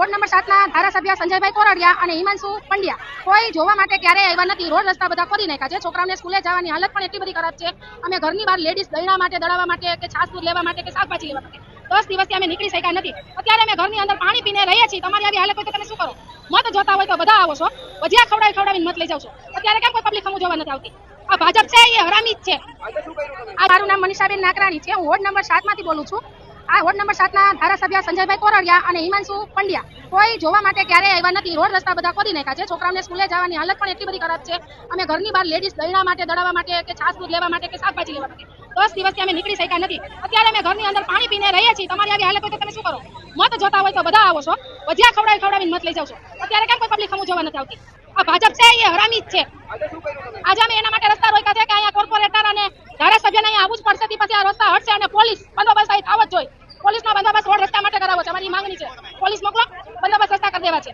Ward number સાતના ધારાસભ્ય સંજયભાઈ કોરડિયા અને હિમાંશુ પંડ્યા. કોઈ જોવા માટે ક્યારેય આવ્યા નથી. રોડ રસ્તા બધા ખોદી નાખ્યા છે. છોકરાઓને સ્કૂલે જવાની હાલત પણ એટલી બધી ખરાબ છે. અમે ઘરની બહાર લેડીઝ દહીણા માટે દળાવવા માટે કે છાસ દૂધ લેવા માટે કે શાકભાજી લેવા માટે. દસ દિવસથી અમે નીકળી શક્યા નથી. અત્યારે અમે ઘરની અંદર પાણી પીને રહીએ છીએ. તમારી આવી હાલત હોય તો તમે શું કરો? મત જોતા હોય તો બધા આવો છો. ભજીયા ખવડાવી ખવડાવીને મત લઈ જાવ છો. અત્યારે કેમ કોઈ પબ્લિક સમજવા જોવા નથી આવતી? આ ભાજપ છે એ હરામી જ છે. આ મારું નામ મનીષાબેન નાકરાણી છે. હું વોર્ડ નંબર સાતમાંથી બોલું છું. આ વોર્ડ નંબર સાતના ધારાસભ્ય સંજયભાઈ કોરડિયા અને હિમાંશુ પંડ્યા. કોઈ જોવા માટે ક્યારેય આવ્યા નથી. રોડ રસ્તા બધા ખોદી નાખ્યા છે. છોકરાઓને સ્કૂલે જવાની હાલત પણ એટલી બધી ખરાબ છે. અમે ઘરની બહાર લેડીઝ દળવા માટે દળવા માટે કે છાસ દૂધ લેવા માટે કે શાકભાજી લેવા માટે દસ દિવસથી અમે નીકળી શક્યા નથી. અત્યારે અમે ઘરની અંદર પાણી પીને રહીએ છીએ. તમારી આવી હાલત હોય તો તમે શું કરો? મત જોતા હોય તો બધા આવો છો. ભજીયા ખવડાવી ખવડાવીને મત લઈ જાવ છો. અત્યારે કેમ કોઈ પબ્લિક સમૂહ જોવા નથી આવતી? આ ભાજપ છે એ હરામી જ છે. આજે અમે એના માટે રસ્તા રોક્યા છે કે અહીંયા કોર્પોરેટર અને ધારાસભ્યને અહીંયા આવવું જ પડશે. પછી આ રસ્તા હટશે અને પોલીસ માટે કરાવો છે. અમારી માંગણી છે. પોલીસ મોકલો. બંદોબસ્ત સસ્તા કરી દેવા છે.